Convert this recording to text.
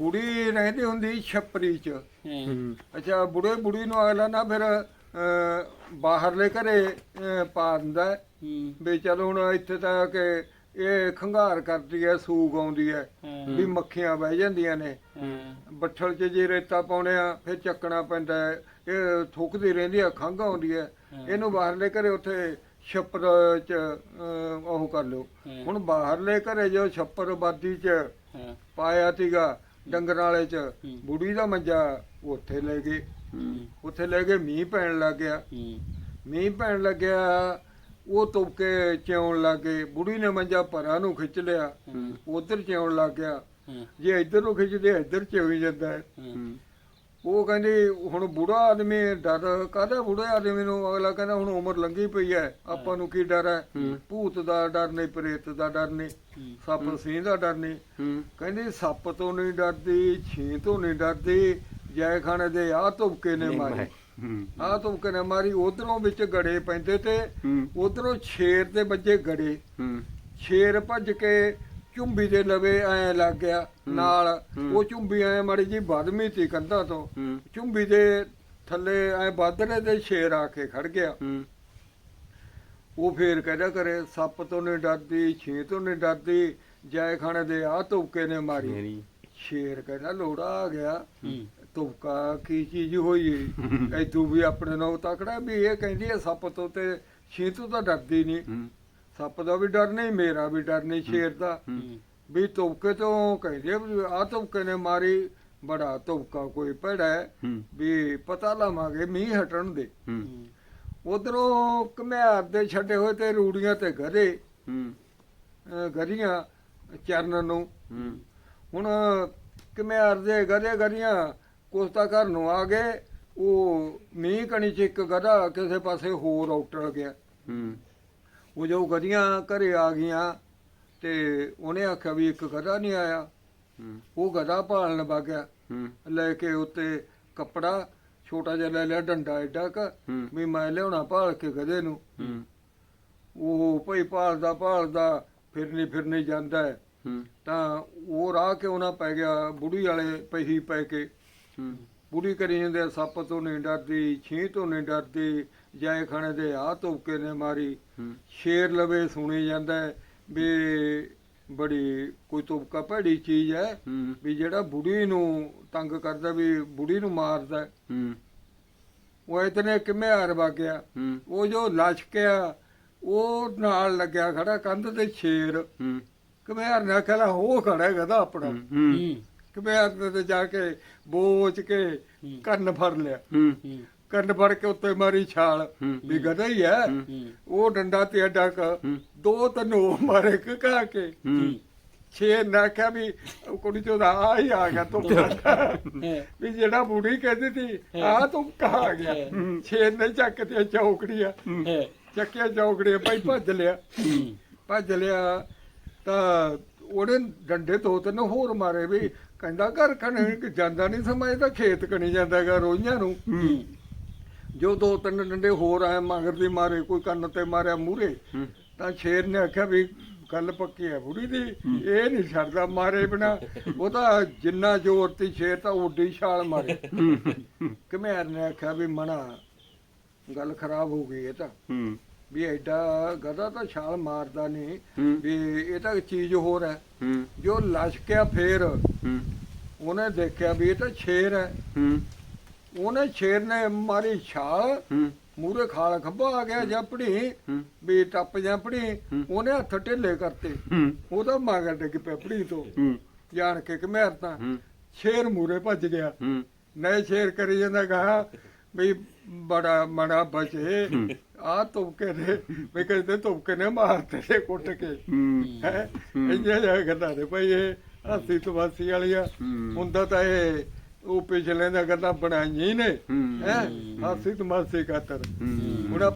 ਬੁੜੀ ਰਹਿੰਦੀ ਹੁੰਦੀ ਛੱਪਰੀ ਚ। ਹੂੰ। ਅੱਛਾ ਬੁੜੇ ਬੁੜੀ ਨੂੰ ਅਗਲਾ ਨਾ ਫਿਰ ਅਹ, ਬਾਹਰਲੇ ਘਰੇ ਅਹ, ਪਾ ਦਿੰਦਾ ਹੈ। ਹੂੰ। ਵੀ ਚਲ ਹੁਣ ਇੱਥੇ ਤਾਂ ਕਿ ਇਹ ਖੰਗਾਰ ਕਰਦੀ ਹੈ ਸੂਗ ਆਉਂਦੀ ਹੈ ਹਾਂ। ਵੀ ਮੱਖੀਆਂ ਬਹਿ ਜਾਂਦੀਆਂ ਨੇ। ਹਾਂ। ਬੱਠਲ 'ਚ ਜੇ ਰੇਤਾ ਪਾਉਣੇ ਆ ਫਿਰ ਚੱਕਣਾ ਪੈਂਦਾ ਹੈ। ਇਹ ਥੁੱਕਦੀ ਰਹਿੰਦੀ ਆ ਖੰਘ ਆਉਂਦੀ ਹੈ। ਇਹਨੂੰ ਬਾਹਰਲੇ ਘਰੇ ਉੱਥੇ ਛੱਪਰ 'ਚ ਅਹ, ਉਹ ਕਰ ਲਿਓ। ਹਾਂ। ਹੁਣ ਬਾਹਰਲੇ ਘਰੇ ਜੋ ਛੱਪਰ ਬਾਦੀ 'ਚ ਹਾਂ। ਪਾਇਆ ਸੀਗਾ ਡੰਗਰਾਂ ਵਾਲੇ 'ਚ। ਬੁੜੀ ਦਾ ਮੰਜਾ ਉੱਥੇ ਲੈ ਗਏ। ਉੱਥੇ ਲੈ ਕੇ ਮੀਂਹ ਪੈਣ ਲੱਗ ਗਿਆ। ਮੀਂਹ ਪੈਣ ਲੱਗਿਆ ਉਹ ਤੁਪਕੇ ਚਿਉਣ ਲੱਗੇ ਬੁੜੀ ਨੇ ਮੰਜਾ ਪਰਾਂ ਨੂੰ ਖਿੱਚ ਲਿਆ। ਉਧਰ ਚਿਉਣ ਲੱਗ ਗਿਆ। ਜੇ ਇੱਧਰ ਨੂੰ ਖਿੱਚਦੇ ਇੱਧਰ ਚਿਉਈ ਜਾਂਦਾ ਹੈ। ਉਹ ਕਹਿੰਦੀ ਹੁਣ ਬੁੜਾ ਆਦਮੀ ਡਰ ਕਾਹਦਾ ਬੁੜੇ ਆਦਮੀ ਨੂੰ? ਅਗਲਾ ਕਹਿੰਦਾ ਹੁਣ ਉਮਰ ਲੰਘੀ ਪਈ ਹੈ ਆਪਾਂ ਨੂੰ ਕੀ ਡਰ ਹੈ। ਭੂਤ ਦਾ ਡਰ ਨਹੀਂ ਪ੍ਰੇਤ ਦਾ ਡਰ ਨਹੀਂ ਸੱਪ ਸਿੰਘ ਦਾ ਡਰ ਨਹੀਂ। ਹੂੰ। ਕਹਿੰਦੀ ਸੱਪ ਤੋਂ ਨਹੀਂ ਡਰਦੀ ਛੀ ਤੋਂ ਨਹੀਂ ਡਰਦੀ ਜੈ ਖਾਣੇ ਦੇ ਆ ਤੁਪਕੇ ਨੇ ਮਾਰੇ। ਹੂੰ। ਆ ਤੁਪਕੇ ਨੇ ਮਾਰੀ। ਉਧਰੋਂ ਵਿੱਚ ਗੜੇ ਪੈਂਦੇ ਤੇ ਹੂੰ। ਉਧਰੋਂ ਛੇਰ ਦੇ ਵੱਜੇ ਗੜੇ। ਹੂੰ। ਛੇਰ ਭੱਜ ਕੇ ਝੁੰਬੀ ਦੇ ਲਵੇ ਐ ਲੱਗ ਗਿਆ ਨਾਲ ਉਹ ਝੁੰਬੀ ਐ ਮਾੜੀ ਜੀ ਬਦਮੀ ਤੀ ਕੰਧਾਂ ਤੋਂ। ਝੁੰਬੀ ਦੇ ਥੱਲੇ ਐ ਬਾਦਰੇ ਤੇ ਛੇਰ ਆ ਕੇ ਖੜ ਗਿਆ। ਉਹ ਫੇਰ ਕਹਿੰਦਾ ਕਰੇ ਸੱਪ ਤੋਂ ਨਹੀਂ ਡਰਦੀ ਛੀ ਤੋਂ ਨਹੀਂ ਡਰਦੀ ਜੈ ਖਾਣੇ ਦੇ ਆ ਤੁਪਕੇ ਨੇ ਮਾਰੀ। ਸ਼ੇਰ ਕਹਿੰਦਾ ਲੋੜਾ ਆ ਗਿਆ। ਤੁਪਕਾ ਕੀ ਚੀਜ਼ ਹੋਈ ਐਦੂ ਵੀ ਆਪਣੇ ਨਾਲ ਤਕੜਾ ਵੀ ਇਹ ਕਹਿੰਦੀ ਹੈ ਸੱਪ ਤੋਂ ਤੇ ਛੀ ਤੋਂ ਤਾਂ ਡਰਦੀ ਨਹੀਂ ਸੱਪ ਦਾ ਵੀ ਡਰ ਨਹੀਂ ਮੇਰਾ ਵੀ ਡਰ ਨਹੀਂ ਸ਼ੇਰ ਦਾ। ਵੀ ਤੁਪਕੇ ਤੋਂ ਕਹਿੰਦੇ ਆ ਤੁਪਕੇ ਨੇ ਮਾਰੀ ਬੜਾ ਤੁਪਕਾ ਕੋਈ ਹੂੰ। ਵੀ ਪਤਾ ਲਾਵਾਂਗੇ ਮੀਂਹ ਹਟਣ ਦੇ। ਉਧਰੋਂ ਘਮਿਆਰ ਦੇ ਛੱਡੇ ਹੋਏ ਤੇ ਰੂੜੀਆਂ ਤੇ ਅਹ ਗਧੀਆਂ ਚਰਨ ਨੂੰ। ਹੁਣ ਘਮਿਆਰ ਦੇ ਗਧੇ ਗਧੀਆਂ ਕੋਸਤਾ ਘਰ ਨੂੰ ਆ ਗਏ ਉਹ ਮੀਂਹ ਕਣੀ ਚ ਇੱਕ ਗਧਾ ਕਿਸੇ ਪਾਸੇ ਹੋਰ ਉੱਟਰ ਗਿਆ। ਹੂੰ। ਉਹ ਜੋ ਗਧੀਆਂ ਘਰੇ ਆ ਗਈਆਂ ਤੇ ਉਹਨੇ ਆਖਿਆ ਵੀ ਇੱਕ ਗਧਾ ਨਹੀਂ ਆਇਆ। ਉਹ ਗਧਾ ਭਾਲਣ ਵਗ ਗਿਆ। ਹੂੰ। ਲੈ ਕੇ ਉੱਤੇ ਕੱਪੜਾ ਛੋਟਾ ਜਿਹਾ ਲੈ ਲਿਆ ਡੰਡਾ ਏਡਾ ਕ ਵੀ ਮੈਂ ਲਿਆਉਣਾ ਭਾਲ ਕੇ ਗਧੇ ਨੂੰ। ਉਹ ਭਈ ਭਾਲਦਾ ਭਾਲਦਾ ਫਿਰਨੀ ਫਿਰਨੀ ਜਾਂਦਾ ਹੂੰ। ਤਾਂ ਉਹ ਰਾਹ ਕਿਉਂ ਨਾ ਪੈ ਗਿਆ ਬੁੜੀ ਵਾਲੇ ਪਹੀ ਪੈ ਕੇ। ਬੁੜੀ ਕਰੀ ਜਾਂਦੇ ਸੱਪ ਤੋਂ ਨਹੀਂ ਡਰਦੀ ਛੀ ਤੋਂ ਨਹੀਂ ਡਰਦੀ ਜਾਏ ਖਾਣੇ ਦੇ ਆ ਤੁਪਕੇ ਨੇ ਮਾਰੀ। ਸ਼ੇਰ ਲਵੇ ਸੁਣੀ ਜਾਂਦਾ ਵੀ ਬੜੀ ਕੋਈ ਤੁਪਕਾ ਭੈੜੀ ਚੀਜ਼ ਹੈ ਵੀ ਜਿਹੜਾ ਬੁੜੀ ਨੂੰ ਤੰਗ ਕਰਦਾ ਵੀ ਬੁੜੀ ਨੂੰ ਮਾਰਦਾ ਉਹ ਇਤਨੇ ਕਿਵੇਂ ਹਾਰ ਗਿਆ ਹੂੰ। ਉਹ ਜੋ ਲਸ਼ਕਿਆ ਉਹ ਨਾਲ ਲੱਗਿਆ ਖੜਾ ਕੰਧ ਤੇ ਸ਼ੇਰ। ਹੂੰ। ਕਮਿਆਰ ਨੇ ਕਹਿੰਦਾ ਉਹ ਖੜਾ ਹੈਗਾ ਦਾ ਆਪਣਾ। ਕਮਿਆਰ ਤੇ ਜਾ ਕੇ ਬੋਚ ਕੇ ਕੰਨ ਫੜ ਲਿਆ। ਹੂੰ। ਕੰਨ ਫੜ ਕੇ ਉੱਤੇ ਮਾਰੀ ਛਾਲ। ਵੀ ਗਧਾ ਹੀ ਹੈ। ਉਹ ਡੰਡਾ ਤੇ ਅੱਡਾ ਕ। ਦੋ ਤਿੰਨ ਉਹ ਮਾਰੇ ਕਾ ਕੇ ਛੇ ਨਾ ਕਿਹਾ ਵੀ ਕੁੜੀ ਚੋਂ ਆ ਹੀ ਆ ਗਿਆ ਤੂੰ ਵੀ ਜਿਹੜਾ ਬੁੜੀ ਕਹਿੰਦੀ ਸੀ ਆ ਤੂੰ ਕਹਾ ਗਿਆ। ਛੇ ਨੇ ਚੱਕ ਤੇ ਚੌਕੜੀਆਂ। ਚੱਕਿਆ ਚੌਕੜੀਆਂ ਭਾਈ ਭੱਜ ਲਿਆ। ਭੱਜ ਲਿਆ ਤਾਂ ਉਹਨੇ ਡੰਡੇ ਦੋ ਤਿੰਨ ਹੋਰ ਮਾਰੇ ਵੀ ਕਹਿੰਦਾ ਘਰ ਕਣੇ ਜਾਂਦਾ ਨਹੀਂ ਸਮਝਦਾ ਖੇਤ ਕਣੀ ਜਾਂਦਾਗਾ ਰੋਈਆਂ ਨੂੰ। ਜੋ ਦੋ ਤਿੰਨ ਡੰਡੇ ਹੋਰ ਆਏ ਮਗਰ ਦੀ ਮਾਰੇ ਕੋਈ ਕੰਨ ਤੇ ਮਾਰਿਆ ਮੂਰੇ ਤਾਂ ਸ਼ੇਰ ਨੇ ਆਖਿਆ ਵੀ ਗੱਲ ਪੱਕੀ ਹੈ ਬੁੜੀ ਦੀ ਇਹ ਨਹੀਂ ਛੱਡਦਾ ਮਾਰੇ ਬਿਨਾ। ਉਹ ਤਾਂ ਜਿੰਨਾ ਜ਼ੋਰ ਤੀ ਸ਼ੇਰ ਤਾਂ ਉੱਡੀ ਛਾਲ ਮਾਰੇ। ਘਮਿਆਰ ਨੇ ਆਖਿਆ ਵੀ ਮਣਾ ਗੱਲ ਖਰਾਬ ਹੋ ਗਈ ਇਹ ਤਾਂ। ਵੀ ਐਡਾ ਗਧਾ ਤਾਂ ਛਾਲ ਮਾਰਦਾ ਨਹੀਂ ਵੀ ਇਹ ਤਾਂ ਚੀਜ਼ ਹੋਰ ਹੈ। ਜੋ ਲਸ਼ਕਿਆ ਫੇਰ ਉਹਨੇ ਦੇਖਿਆ ਵੀ ਇਹ ਤਾਂ ਸ਼ੇਰ ਹੈ। ਉਹਨੇ ਸ਼ੇਰ ਨੇ ਮਾਰੀ ਛਾਲ ਮੂਰੇ ਖਾਲ ਖੱਬਾ ਆ ਗਿਆ ਜਪੜੀ ਵੀ ਟੱਪ ਜਪੜੀ ਉਹਨੇ ਹੱਥ ਢਿੱਲੇ ਕਰਤੇ। ਉਹਦਾ ਮਗਰ ਡਿੱਗ ਪਿਆ ਪੜੀ ਤੋਂ। ਜਾਣ ਕੇ ਘਮੇਰ ਤਾਂ ਹੂੰ। ਸ਼ੇਰ ਮੂਰੇ ਭੱਜ ਗਿਆ। ਹੂੰ। ਨਏ ਸ਼ੇਰ ਕਰੀ ਜਾਂਦਾ ਗਾ ਵੀ ਬੜਾ ਮੜਾ ਬਚੇ। ਆ ਤੁਮਕੇ ਨੇ ਵੀ ਕਹਿੰਦੇ ਤੁਮਕੇ ਨੇ ਮਾਰਤੇ ਤੇ ਕੁੱਟ ਕੇ। ਹੂੰ। ਇੰਜੇ ਜਾ ਗੱਲਾਂ ਨੇ ਭਾਈ ਇਹ ਹਾਸੀ ਤਮਾਸੀ ਵਾਲੀਆਂ ਹੂੰ। ਹੁੰਦਾ ਤਾਂ ਇਹ ਉਹ ਪਿਛਲੇ ਦਾ ਗੱਲਾਂ ਬਣਾਈਆਂ ਹੀ। ਨੇ ਹੂੰ। ਹਾਸੀ ਤਮਾਸੀ ਖਾਤਰ। ਹੁਣ